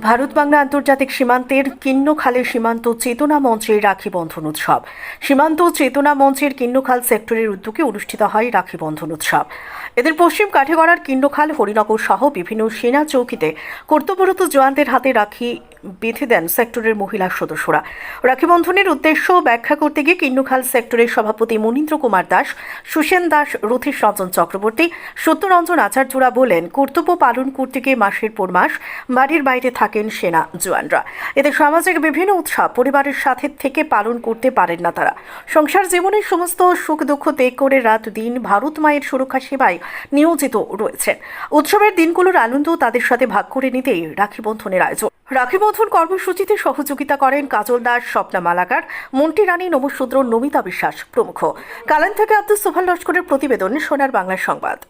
ভারত বাংলা আন্তর্জাতিক সীমান্তের কিন্নখালে সীমান্ত চেতনা মঞ্চের রাখি বন্ধন উৎসব। সীমান্ত চেতনা মঞ্চের কিন্নখাল সেক্টরের উদ্যোগে অনুষ্ঠিত হয় রাখি বন্ধন উৎসব। এদের পশ্চিম কাঠেগড়ার কিন্নখাল, হরিনগর সহ বিভিন্ন সেনা চৌকিতে কর্তব্যরত জওয়ানদের হাতে রাখি বেঁধে দেন সেক্টরের মহিলা সদস্যরা। রাখি বন্ধনের উদ্দেশ্য ব্যাখ্যা করতে গিয়ে কিন্নখাল সেক্টরের সভাপতি মনীন্দ্র কুমার দাস, সুসেন দাস, রথীশ রঞ্জন চক্রবর্তী, সত্যরঞ্জন আচার্যরা বলেন, কর্তব্য পালন করতে গিয়ে মাসের পর মাস বাড়ির বাইরে থাকেন সেনা জওয়ানরা। এতে সামাজিক বিভিন্ন উৎসব পরিবারের সাথে থেকে পালন করতে পারেন না তারা। সংসার জীবনের সমস্ত সুখ দুঃখ ত্যাগ করে রাত দিন ভারত মায়ের সুরক্ষা সেবায় নিয়োজিত রয়েছেন। উৎসবের দিনগুলোর আনন্দ তাদের সাথে ভাগ করে নিতেই রাখি বন্ধনের আয়োজন। রাখি বন্ধন কর্মসূচিতে সহযোগিতা করেন কাজল দাস, স্বপ্না মালাকার, মন্টি রানী নমশূদ্র নমিতা বিশ্বাস প্রমুখ। কালান থেকে আব্দুল সোহান লস্করের প্রতিবেদন, সোনার বাংলা সংবাদ।